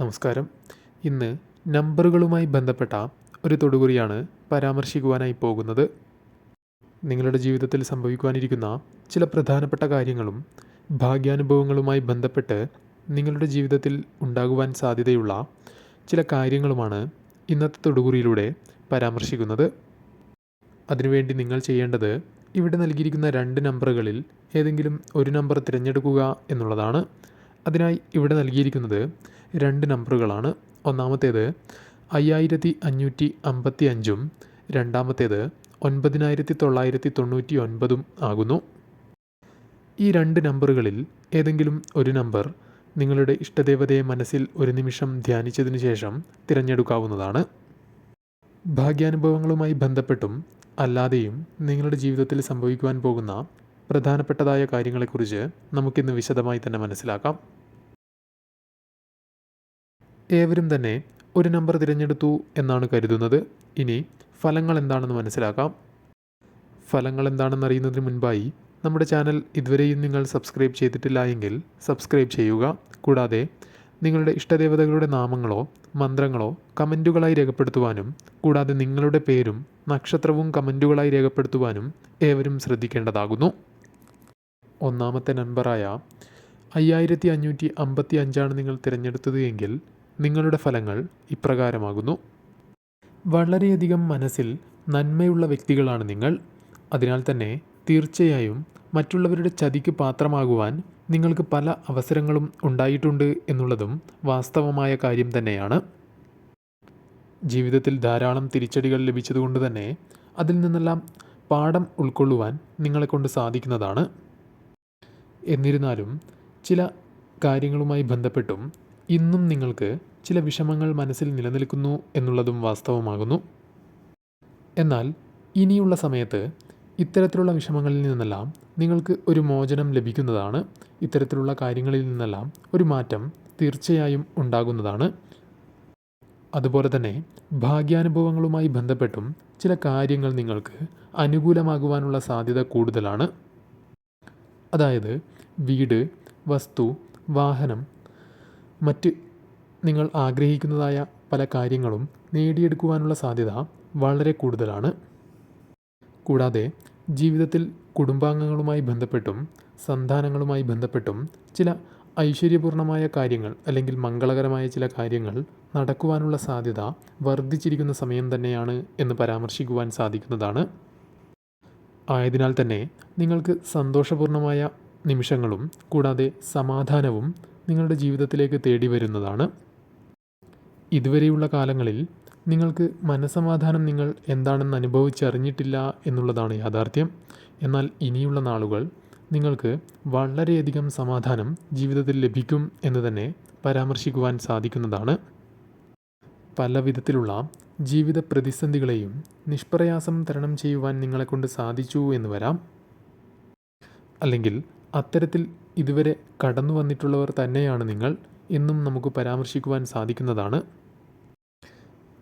നമസ്കാരം. ഇന്ന് നമ്പറുകളുമായി ബന്ധപ്പെട്ട ഒരു തൊടുകുറിയാണ് പരാമർശിക്കുവാനായി പോകുന്നത്. നിങ്ങളുടെ ജീവിതത്തിൽ സംഭവിക്കുവാനിരിക്കുന്ന ചില പ്രധാനപ്പെട്ട കാര്യങ്ങളും ഭാഗ്യാനുഭവങ്ങളുമായി ബന്ധപ്പെട്ട് നിങ്ങളുടെ ജീവിതത്തിൽ ഉണ്ടാകുവാൻ സാധ്യതയുള്ള ചില കാര്യങ്ങളുമാണ് ഇന്നത്തെ തൊടുകുറിയിലൂടെ പരാമർശിക്കുന്നത്. അതിനുവേണ്ടി നിങ്ങൾ ചെയ്യേണ്ടത് ഇവിടെ നൽകിയിരിക്കുന്ന രണ്ട് നമ്പറുകളിൽ ഏതെങ്കിലും ഒരു നമ്പർ തിരഞ്ഞെടുക്കുക എന്നുള്ളതാണ്. അതിനായി ഇവിടെ നൽകിയിരിക്കുന്നത് രണ്ട് നമ്പറുകളാണ്. ഒന്നാമത്തേത് അയ്യായിരത്തി അഞ്ഞൂറ്റി അമ്പത്തി അഞ്ചും രണ്ടാമത്തേത് ഒൻപതിനായിരത്തി തൊള്ളായിരത്തി തൊണ്ണൂറ്റി ഒൻപതും ആകുന്നു. ഈ രണ്ട് നമ്പറുകളിൽ ഏതെങ്കിലും ഒരു നമ്പർ നിങ്ങളുടെ ഇഷ്ടദേവതയെ മനസ്സിൽ ഒരു നിമിഷം ധ്യാനിച്ചതിനു ശേഷം തിരഞ്ഞെടുക്കാവുന്നതാണ്. ഭാഗ്യാനുഭവങ്ങളുമായി ബന്ധപ്പെട്ടും അല്ലാതെയും നിങ്ങളുടെ ജീവിതത്തിൽ സംഭവിക്കുവാൻ പോകുന്ന പ്രധാനപ്പെട്ടതായ കാര്യങ്ങളെക്കുറിച്ച് നമുക്കിന്ന് വിശദമായി തന്നെ മനസ്സിലാക്കാം. ഏവരും തന്നെ ഒരു നമ്പർ തിരഞ്ഞെടുത്തു എന്നാണ് കരുതുന്നത്. ഇനി ഫലങ്ങൾ എന്താണെന്ന് മനസ്സിലാക്കാം. ഫലങ്ങൾ എന്താണെന്ന് അറിയുന്നതിന് മുൻപായി നമ്മുടെ ചാനൽ ഇതുവരെയും നിങ്ങൾ സബ്സ്ക്രൈബ് ചെയ്തിട്ടില്ല എങ്കിൽ സബ്സ്ക്രൈബ് ചെയ്യുക. കൂടാതെ നിങ്ങളുടെ ഇഷ്ടദേവതകളുടെ നാമങ്ങളോ മന്ത്രങ്ങളോ കമന്റുകളായി രേഖപ്പെടുത്തുവാനും കൂടാതെ നിങ്ങളുടെ പേരും നക്ഷത്രവും കമന്റുകളായി രേഖപ്പെടുത്തുവാനും ഏവരും ശ്രദ്ധിക്കേണ്ടതാകുന്നു. ഒന്നാമത്തെ നമ്പറായ അയ്യായിരത്തി അഞ്ഞൂറ്റി അമ്പത്തി അഞ്ചാണ് നിങ്ങൾ തിരഞ്ഞെടുത്തത് എങ്കിൽ നിങ്ങളുടെ ഫലങ്ങൾ ഇപ്രകാരമാകുന്നു. വളരെയധികം മനസ്സിൽ നന്മയുള്ള വ്യക്തികളാണ് നിങ്ങൾ. അതിനാൽ തന്നെ തീർച്ചയായും മറ്റുള്ളവരുടെ ചതിക്ക് പാത്രമാകുവാൻ നിങ്ങൾക്ക് പല അവസരങ്ങളും ഉണ്ടായിട്ടുണ്ട് എന്നുള്ളതും വാസ്തവമായ കാര്യം തന്നെയാണ്. ജീവിതത്തിൽ ധാരാളം തിരിച്ചടികൾ ലഭിച്ചതുകൊണ്ട് തന്നെ അതിൽ നിന്നെല്ലാം പാഠം ഉൾക്കൊള്ളുവാൻ നിങ്ങളെക്കൊണ്ട് സാധിക്കുന്നതാണ്. എന്നിരുന്നാലും ചില കാര്യങ്ങളുമായി ബന്ധപ്പെട്ടും ഇന്നും നിങ്ങൾക്ക് ചില വിഷമങ്ങൾ മനസ്സിൽ നിലനിൽക്കുന്നു എന്നുള്ളതും വാസ്തവമാകുന്നു. എന്നാൽ ഇനിയുള്ള സമയത്ത് ഇത്തരത്തിലുള്ള വിഷമങ്ങളിൽ നിന്നെല്ലാം നിങ്ങൾക്ക് ഒരു മോചനം ലഭിക്കുന്നതാണ്. ഇത്തരത്തിലുള്ള കാര്യങ്ങളിൽ നിന്നെല്ലാം ഒരു മാറ്റം തീർച്ചയായും ഉണ്ടാകുന്നതാണ്. അതുപോലെ തന്നെ ഭാഗ്യാനുഭവങ്ങളുമായി ബന്ധപ്പെട്ടും ചില കാര്യങ്ങൾ നിങ്ങൾക്ക് അനുകൂലമാകുവാനുള്ള സാധ്യത കൂടുതലാണ്. അതായത് വീട് വസ്തു വാഹനം മറ്റ് നിങ്ങൾ ആഗ്രഹിക്കുന്നതായ പല കാര്യങ്ങളും നേടിയെടുക്കുവാനുള്ള സാധ്യത വളരെ കൂടുതലാണ്. കൂടാതെ ജീവിതത്തിൽ കുടുംബാംഗങ്ങളുമായി ബന്ധപ്പെട്ടും സന്താനങ്ങളുമായി ബന്ധപ്പെട്ടും ചില ഐശ്വര്യപൂർണമായ കാര്യങ്ങൾ അല്ലെങ്കിൽ മംഗളകരമായ ചില കാര്യങ്ങൾ നടക്കുവാനുള്ള സാധ്യത വർദ്ധിച്ചിരിക്കുന്ന സമയം തന്നെയാണ് എന്ന് പരാമർശിക്കുവാൻ സാധിക്കുന്നതാണ്. ആയതിനാൽ തന്നെ നിങ്ങൾക്ക് സന്തോഷപൂർണമായ നിമിഷങ്ങളും കൂടാതെ സമാധാനവും നിങ്ങളുടെ ജീവിതത്തിലേക്ക് തേടി വരുന്നതാണ്. ഇതുവരെയുള്ള കാലങ്ങളിൽ നിങ്ങൾക്ക് മനസമാധാനം നിങ്ങൾ എന്താണെന്ന് അനുഭവിച്ചറിഞ്ഞിട്ടില്ല എന്നുള്ളതാണ് യാഥാർത്ഥ്യം. എന്നാൽ ഇനിയുള്ള നാളുകൾ നിങ്ങൾക്ക് വളരെയധികം സമാധാനം ജീവിതത്തിൽ ലഭിക്കും എന്ന് തന്നെ പരാമർശിക്കുവാൻ സാധിക്കുന്നതാണ്. പല വിധത്തിലുള്ള ജീവിത പ്രതിസന്ധികളെയും നിഷ്പ്രയാസം തരണം ചെയ്യുവാൻ നിങ്ങളെക്കൊണ്ട് സാധിച്ചു എന്ന് വരാം. അല്ലെങ്കിൽ അത്തരത്തിൽ ഇതുവരെ കടന്നു വന്നിട്ടുള്ളവർ തന്നെയാണ് നിങ്ങൾ എന്നും നമുക്ക് പരാമർശിക്കുവാൻ സാധിക്കുന്നതാണ്.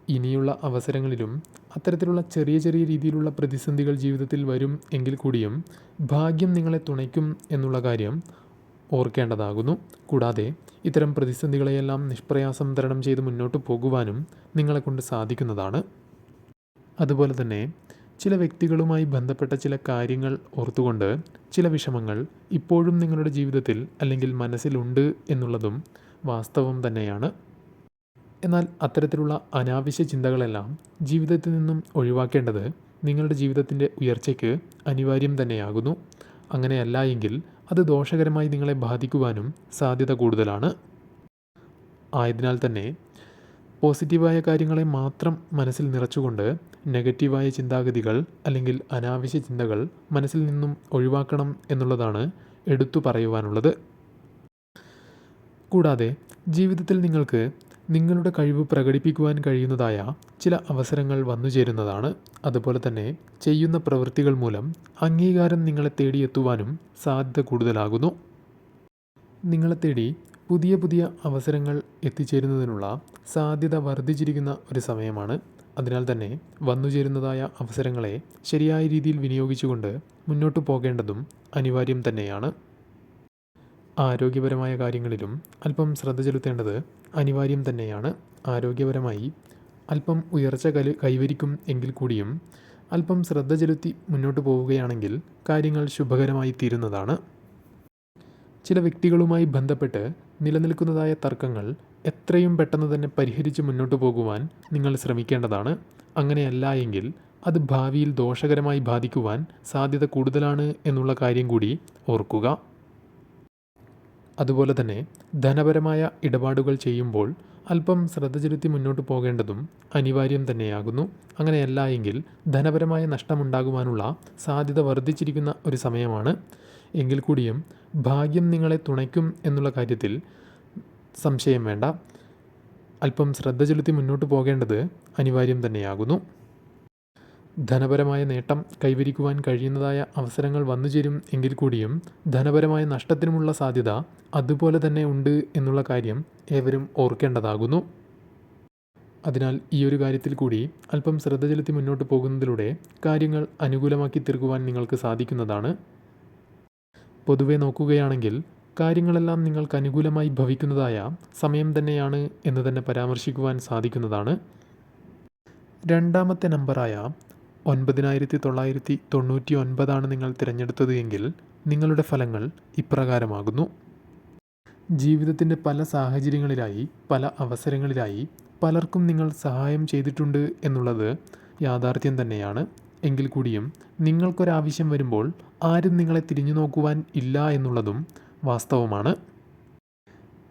ഇനിയുള്ള അവസരങ്ങളിലും അത്തരത്തിലുള്ള ചെറിയ ചെറിയ രീതിയിലുള്ള പ്രതിസന്ധികൾ ജീവിതത്തിൽ വരും എങ്കിൽ കൂടിയും ഭാഗ്യം നിങ്ങളെ തുണയ്ക്കും എന്നുള്ള കാര്യം ഓർക്കേണ്ടതാകുന്നു. കൂടാതെ ഇത്തരം പ്രതിസന്ധികളെയെല്ലാം നിഷ്പ്രയാസം തരണം ചെയ്ത് മുന്നോട്ട് പോകുവാനും നിങ്ങളെക്കൊണ്ട് സാധിക്കുന്നതാണ്. അതുപോലെ തന്നെ ചില വ്യക്തികളുമായി ബന്ധപ്പെട്ട ചില കാര്യങ്ങൾ ഓർത്തുകൊണ്ട് ചില വിഷമങ്ങൾ ഇപ്പോഴും നിങ്ങളുടെ ജീവിതത്തിൽ അല്ലെങ്കിൽ മനസ്സിലുണ്ട് എന്നുള്ളതും വാസ്തവം തന്നെയാണ്. എന്നാൽ അത്തരത്തിലുള്ള അനാവശ്യ ചിന്തകളെല്ലാം ജീവിതത്തിൽ നിന്നും ഒഴിവാക്കേണ്ടത് നിങ്ങളുടെ ജീവിതത്തിന്റെ ഉയർച്ചയ്ക്ക് അനിവാര്യം തന്നെയാകുന്നു. അങ്ങനെയല്ല എങ്കിൽ അത് ദോഷകരമായി നിങ്ങളെ ബാധിക്കുവാനും സാധ്യത കൂടുതലാണ്. ആയതിനാൽ തന്നെ പോസിറ്റീവായ കാര്യങ്ങളെ മാത്രം മനസ്സിൽ നിറച്ചുകൊണ്ട് നെഗറ്റീവായ ചിന്താഗതികൾ അല്ലെങ്കിൽ അനാവശ്യ ചിന്തകൾ മനസ്സിൽ നിന്നും ഒഴിവാക്കണം എന്നുള്ളതാണ് എടുത്തു പറയുവാനുള്ളത്. കൂടാതെ ജീവിതത്തിൽ നിങ്ങൾക്ക് നിങ്ങളുടെ കഴിവ് പ്രകടിപ്പിക്കുവാൻ കഴിയുന്നതായ ചില അവസരങ്ങൾ വന്നു ചേരുന്നതാണ്. അതുപോലെ തന്നെ ചെയ്യുന്ന പ്രവൃത്തികൾ മൂലം അംഗീകാരം നിങ്ങളെ തേടിയെത്തുവാനും സാധ്യത കൂടുതലാകുന്നു. നിങ്ങളെ തേടി പുതിയ പുതിയ അവസരങ്ങൾ എത്തിച്ചേരുന്നതിനുള്ള സാധ്യത വർദ്ധിച്ചിരിക്കുന്ന ഒരു സമയമാണ്. അതിനാൽ തന്നെ വന്നുചേരുന്നതായ അവസരങ്ങളെ ശരിയായ രീതിയിൽ വിനിയോഗിച്ചുകൊണ്ട് മുന്നോട്ട് പോകേണ്ടതും അനിവാര്യം തന്നെയാണ്. ആരോഗ്യപരമായ കാര്യങ്ങളിലും അല്പം ശ്രദ്ധ ചെലുത്തേണ്ടത് അനിവാര്യം തന്നെയാണ്. ആരോഗ്യപരമായി അല്പം ഉയർച്ച കൽ കൈവരിക്കും എങ്കിൽ കൂടിയും അല്പം ശ്രദ്ധ ചെലുത്തി മുന്നോട്ട് പോവുകയാണെങ്കിൽ കാര്യങ്ങൾ ശുഭകരമായി തീരുന്നതാണ് ചില വ്യക്തികളുമായി ബന്ധപ്പെട്ട് നിലനിൽക്കുന്നതായ തർക്കങ്ങൾ എത്രയും പെട്ടെന്ന് തന്നെ പരിഹരിച്ച് മുന്നോട്ട് പോകുവാൻ നിങ്ങൾ ശ്രമിക്കേണ്ടതാണ്. അങ്ങനെയല്ല എങ്കിൽ അത് ഭാവിയിൽ ദോഷകരമായി ബാധിക്കുവാൻ സാധ്യത കൂടുതലാണ് എന്നുള്ള കാര്യം കൂടി ഓർക്കുക. അതുപോലെ തന്നെ ധനപരമായ ഇടപാടുകൾ ചെയ്യുമ്പോൾ അല്പം ശ്രദ്ധ ചെലുത്തി മുന്നോട്ട് പോകേണ്ടതും അനിവാര്യം തന്നെയാകുന്നു. അങ്ങനെയല്ല എങ്കിൽ ധനപരമായ നഷ്ടമുണ്ടാകുവാനുള്ള സാധ്യത വർദ്ധിച്ചിരിക്കുന്ന ഒരു സമയമാണ്. എങ്കിൽ കൂടിയും ഭാഗ്യം നിങ്ങളെ തുണയ്ക്കും എന്നുള്ള കാര്യത്തിൽ സംശയം വേണ്ട. അല്പം ശ്രദ്ധ ചെലുത്തി മുന്നോട്ട് പോകേണ്ടത് അനിവാര്യം തന്നെയാകുന്നു. ധനപരമായ നേട്ടം കൈവരിക്കുവാൻ കഴിയുന്നതായ അവസരങ്ങൾ വന്നു ചേരും എങ്കിൽ കൂടിയും ധനപരമായ നഷ്ടത്തിനുമുള്ള സാധ്യത അതുപോലെ തന്നെ ഉണ്ട് എന്നുള്ള കാര്യം ഏവരും ഓർക്കേണ്ടതാകുന്നു. അതിനാൽ ഈ ഒരു കാര്യത്തിൽ കൂടി അല്പം ശ്രദ്ധ ചെലുത്തി മുന്നോട്ട് പോകുന്നതിലൂടെ കാര്യങ്ങൾ അനുകൂലമാക്കി തീർക്കുവാൻ നിങ്ങൾക്ക് സാധിക്കുന്നതാണ്. പൊതുവെ നോക്കുകയാണെങ്കിൽ കാര്യങ്ങളെല്ലാം നിങ്ങൾക്ക് അനുകൂലമായി ഭവിക്കുന്നതായ സമയം തന്നെയാണ് എന്ന് തന്നെ പരാമർശിക്കുവാൻ സാധിക്കുന്നതാണ്. രണ്ടാമത്തെ നമ്പറായ ഒൻപതിനായിരത്തി തൊള്ളായിരത്തി തൊണ്ണൂറ്റി ഒൻപതാണ് നിങ്ങൾ തിരഞ്ഞെടുത്തത് എങ്കിൽ നിങ്ങളുടെ ഫലങ്ങൾ ഇപ്രകാരമാകുന്നു. ജീവിതത്തിന്റെ പല സാഹചര്യങ്ങളിലായി പല അവസരങ്ങളിലായി പലർക്കും നിങ്ങൾ സഹായം ചെയ്തിട്ടുണ്ട് എന്നുള്ളത് യാഥാർത്ഥ്യം തന്നെയാണ്. എങ്കിൽ കൂടിയും നിങ്ങൾക്കൊരാവശ്യം വരുമ്പോൾ ആരും നിങ്ങളെ തിരിഞ്ഞു നോക്കുവാൻ ഇല്ല എന്നുള്ളതും വാസ്തവമാണ്.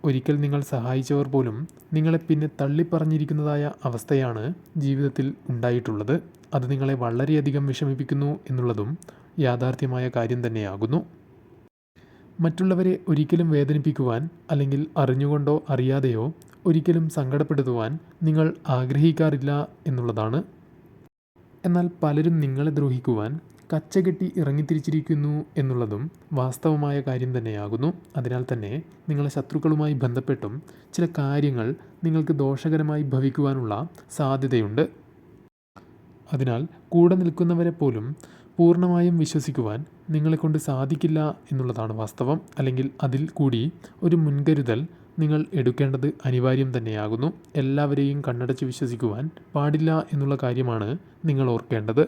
ഒരിക്കൽ നിങ്ങൾ സഹായിച്ചവർ പോലും നിങ്ങളെ പിന്നെ തള്ളിപ്പറഞ്ഞിരിക്കുന്നതായ അവസ്ഥയാണ് ജീവിതത്തിൽ ഉണ്ടായിട്ടുള്ളത്. അത് നിങ്ങളെ വളരെയധികം വിഷമിപ്പിക്കുന്നു എന്നുള്ളതും യാഥാർത്ഥ്യമായ കാര്യം തന്നെയാകുന്നു. മറ്റുള്ളവരെ ഒരിക്കലും വേദനിപ്പിക്കുവാൻ അല്ലെങ്കിൽ അറിഞ്ഞുകൊണ്ടോ അറിയാതെയോ ഒരിക്കലും സങ്കടപ്പെടുത്തുവാൻ നിങ്ങൾ ആഗ്രഹിക്കാറില്ല എന്നുള്ളതാണ് എന്നാൽ പലരും നിങ്ങളെ ദ്രോഹിക്കുവാൻ കച്ചകെട്ടി ഇറങ്ങിത്തിരിച്ചിരിക്കുന്നു എന്നുള്ളതും വാസ്തവമായ കാര്യം തന്നെയാകുന്നു. അതിനാൽ തന്നെ നിങ്ങളെ ശത്രുക്കളുമായി ബന്ധപ്പെട്ടും ചില കാര്യങ്ങൾ നിങ്ങൾക്ക് ദോഷകരമായി ഭവിക്കുവാനുള്ള സാധ്യതയുണ്ട്. അതിനാൽ കൂടെ നിൽക്കുന്നവരെ പോലും പൂർണമായും വിശ്വസിക്കുവാൻ നിങ്ങളെക്കൊണ്ട് സാധിക്കില്ല എന്നുള്ളതാണ് വാസ്തവം. അല്ലെങ്കിൽ അതിൽ കൂടി ഒരു മുൻകരുതൽ നിങ്ങൾ എടുക്കേണ്ടത് അനിവാര്യം തന്നെയാകുന്നു. എല്ലാവരെയും കണ്ണടച്ച് വിശ്വസിക്കുവാൻ പാടില്ല എന്നുള്ള കാര്യമാണ് നിങ്ങൾ ഓർക്കേണ്ടത്.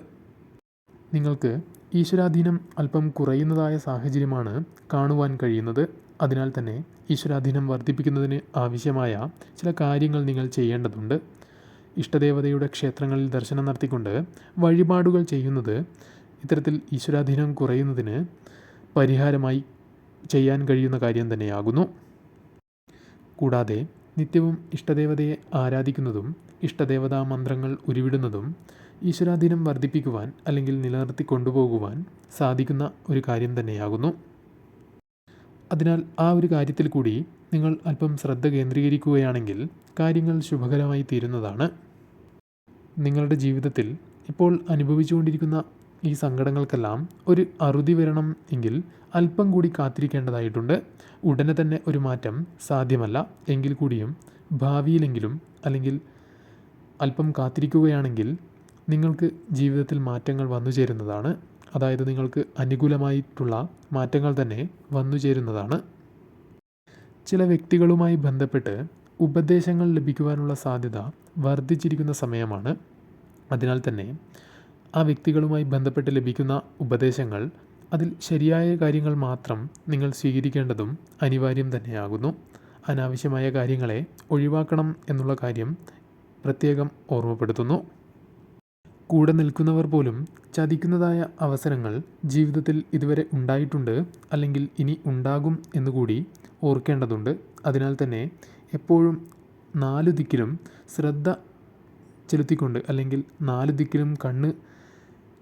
നിങ്ങൾക്ക് ഈശ്വരാധീനം അല്പം കുറയുന്നതായ സാഹചര്യമാണ് കാണുവാൻ കഴിയുന്നത്. അതിനാൽ തന്നെ ഈശ്വരാധീനം വർദ്ധിപ്പിക്കുന്നതിന് ആവശ്യമായ ചില കാര്യങ്ങൾ നിങ്ങൾ ചെയ്യേണ്ടതുണ്ട്. ഇഷ്ടദേവതയുടെ ക്ഷേത്രങ്ങളിൽ ദർശനം നടത്തിക്കൊണ്ട് വഴിപാടുകൾ ചെയ്യുന്നത് ഇത്തരത്തിൽ ഈശ്വരാധീനം കുറയുന്നതിന് പരിഹാരമായി ചെയ്യാൻ കഴിയുന്ന കാര്യം തന്നെയാകുന്നു. കൂടാതെ നിത്യവും ഇഷ്ടദേവതയെ ആരാധിക്കുന്നതും ഇഷ്ടദേവതാ മന്ത്രങ്ങൾ ഉരുവിടുന്നതും ഈശ്വരാധീനം വർദ്ധിപ്പിക്കുവാൻ അല്ലെങ്കിൽ നിലനിർത്തി കൊണ്ടുപോകുവാൻ സാധിക്കുന്ന ഒരു കാര്യം തന്നെയാകുന്നു. അതിനാൽ ആ ഒരു കാര്യത്തിൽ കൂടി നിങ്ങൾ അല്പം ശ്രദ്ധ കേന്ദ്രീകരിക്കുകയാണെങ്കിൽ കാര്യങ്ങൾ ശുഭകരമായി തീരുന്നതാണ്. നിങ്ങളുടെ ജീവിതത്തിൽ ഇപ്പോൾ അനുഭവിച്ചുകൊണ്ടിരിക്കുന്ന ഈ സങ്കടങ്ങൾക്കെല്ലാം ഒരു അറുതി വരണം എങ്കിൽ അല്പം കൂടി കാത്തിരിക്കേണ്ടതായിട്ടുണ്ട്. ഉടനെ തന്നെ ഒരു മാറ്റം സാധ്യമല്ല. എങ്കിൽ കൂടിയും ഭാവിയിലെങ്കിലും അല്ലെങ്കിൽ അല്പം കാത്തിരിക്കുകയാണെങ്കിൽ നിങ്ങൾക്ക് ജീവിതത്തിൽ മാറ്റങ്ങൾ വന്നു ചേരുന്നതാണ്. അതായത് നിങ്ങൾക്ക് അനുകൂലമായിട്ടുള്ള മാറ്റങ്ങൾ തന്നെ വന്നു ചേരുന്നതാണ്. ചില വ്യക്തികളുമായി ബന്ധപ്പെട്ട് ഉപദേശങ്ങൾ ലഭിക്കുവാനുള്ള സാധ്യത വർദ്ധിച്ചിരിക്കുന്ന സമയമാണ്. അതിനാൽ തന്നെ ആ വ്യക്തികളുമായി ബന്ധപ്പെട്ട് ലഭിക്കുന്ന ഉപദേശങ്ങൾ അതിൽ ശരിയായ കാര്യങ്ങൾ മാത്രം നിങ്ങൾ സ്വീകരിക്കേണ്ടതും അനിവാര്യം തന്നെയാകുന്നു. അനാവശ്യമായ കാര്യങ്ങളെ ഒഴിവാക്കണം എന്നുള്ള കാര്യം പ്രത്യേകം ഓർമ്മപ്പെടുത്തുന്നു. കൂടെ നിൽക്കുന്നവർ പോലും ചതിക്കുന്നതായ അവസരങ്ങൾ ജീവിതത്തിൽ ഇതുവരെ ഉണ്ടായിട്ടുണ്ട് അല്ലെങ്കിൽ ഇനി ഉണ്ടാകും എന്നുകൂടി ഓർക്കേണ്ടതുണ്ട്. അതിനാൽ തന്നെ എപ്പോഴും നാലു ദിക്കിലും ശ്രദ്ധ ചെലുത്തിക്കൊണ്ട് അല്ലെങ്കിൽ നാലു ദിക്കിലും കണ്ണ്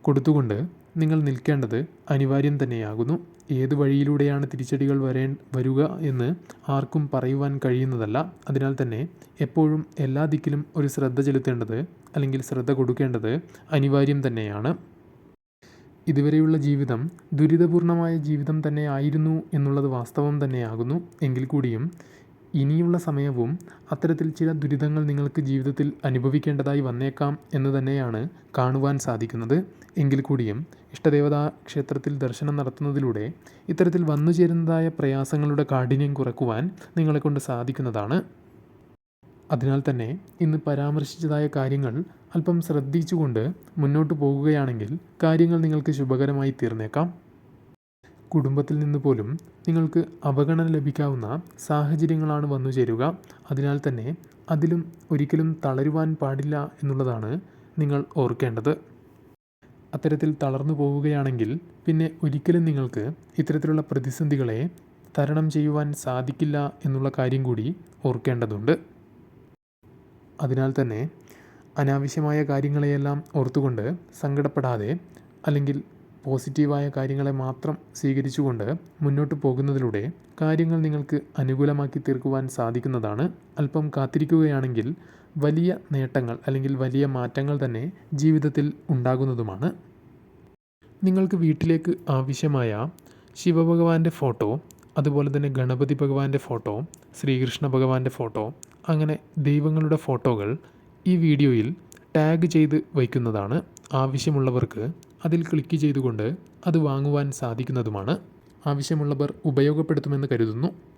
കൊടുത്തുകൊണ്ട് നിങ്ങൾ നിൽക്കേണ്ടത് അനിവാര്യം തന്നെയാകുന്നു. ഏത് വഴിയിലൂടെയാണ് തിരിച്ചടികൾ വരേ വരിക എന്ന് ആർക്കും പറയുവാൻ കഴിയുന്നതല്ല. അതിനാൽ തന്നെ എപ്പോഴും എല്ലാ ദിക്കിലും ഒരു ശ്രദ്ധ ചെലുത്തേണ്ടത് അല്ലെങ്കിൽ ശ്രദ്ധ കൊടുക്കേണ്ടത് അനിവാര്യം തന്നെയാണ്. ഇതുവരെയുള്ള ജീവിതം ദുരിതപൂർണമായ ജീവിതം തന്നെ ആയിരുന്നു എന്നുള്ളത് വാസ്തവം തന്നെയാകുന്നു. എങ്കിൽ കൂടിയും ഇനിയുള്ള സമയവും അത്തരത്തിൽ ചില ദുരിതങ്ങൾ നിങ്ങൾക്ക് ജീവിതത്തിൽ അനുഭവിക്കേണ്ടതായി വന്നേക്കാം എന്ന് തന്നെയാണ് കാണുവാൻ സാധിക്കുന്നത്. എങ്കിൽ കൂടിയും ഇഷ്ടദേവതാ ക്ഷേത്രത്തിൽ ദർശനം നടത്തുന്നതിലൂടെ ഇത്തരത്തിൽ വന്നു ചേരുന്നതായ പ്രയാസങ്ങളുടെ കാഠിന്യം കുറക്കുവാൻ നിങ്ങളെക്കൊണ്ട് സാധിക്കുന്നതാണ്. അതിനാൽ തന്നെ ഇന്ന് പരാമർശിച്ചതായ കാര്യങ്ങൾ അല്പം ശ്രദ്ധിച്ചുകൊണ്ട് മുന്നോട്ട് പോകുകയാണെങ്കിൽ കാര്യങ്ങൾ നിങ്ങൾക്ക് ശുഭകരമായി തീർന്നേക്കാം. കുടുംബത്തിൽ നിന്ന് പോലും നിങ്ങൾക്ക് അവഗണന ലഭിക്കാവുന്ന സാഹചര്യങ്ങളാണ് വന്നു ചേരുക. അതിനാൽ തന്നെ അതിലും ഒരിക്കലും തളരുവാൻ പാടില്ല എന്നുള്ളതാണ് നിങ്ങൾ ഓർക്കേണ്ടത്. അത്തരത്തിൽ തളർന്നു പോവുകയാണെങ്കിൽ പിന്നെ ഒരിക്കലും നിങ്ങൾക്ക് ഇത്തരത്തിലുള്ള പ്രതിസന്ധികളെ തരണം ചെയ്യുവാൻ സാധിക്കില്ല എന്നുള്ള കാര്യം കൂടി ഓർക്കേണ്ടതുണ്ട്. അതിനാൽ തന്നെ അനാവശ്യമായ കാര്യങ്ങളെയെല്ലാം ഓർത്തുകൊണ്ട് സങ്കടപ്പെടാതെ അല്ലെങ്കിൽ പോസിറ്റീവായ കാര്യങ്ങളെ മാത്രം സ്വീകരിച്ചുകൊണ്ട് മുന്നോട്ട് പോകുന്നതിലൂടെ കാര്യങ്ങൾ നിങ്ങൾക്ക് അനുകൂലമാക്കി തീർക്കുവാൻ സാധിക്കുന്നതാണ്. അല്പം കാത്തിരിക്കുകയാണെങ്കിൽ വലിയ നേട്ടങ്ങൾ അല്ലെങ്കിൽ വലിയ മാറ്റങ്ങൾ തന്നെ ജീവിതത്തിൽ ഉണ്ടാകുന്നതുമാണ്. നിങ്ങൾക്ക് വീട്ടിലേക്ക് ആവശ്യമായ ശിവഭഗവാന്റെ ഫോട്ടോ അതുപോലെ തന്നെ ഗണപതി ഭഗവാന്റെ ഫോട്ടോ ശ്രീകൃഷ്ണ ഭഗവാന്റെ ഫോട്ടോ അങ്ങനെ ദൈവങ്ങളുടെ ഫോട്ടോകൾ ഈ വീഡിയോയിൽ ടാഗ് ചെയ്ത് വയ്ക്കുന്നതാണ്. ആവശ്യമുള്ളവർക്ക് അതിൽ ക്ലിക്ക് ചെയ്തുകൊണ്ട് അത് വാങ്ങുവാൻ സാധിക്കുന്നതുമാണ്. ആവശ്യമുള്ളവർ ഉപയോഗപ്പെടുത്തുമെന്ന് കരുതുന്നു.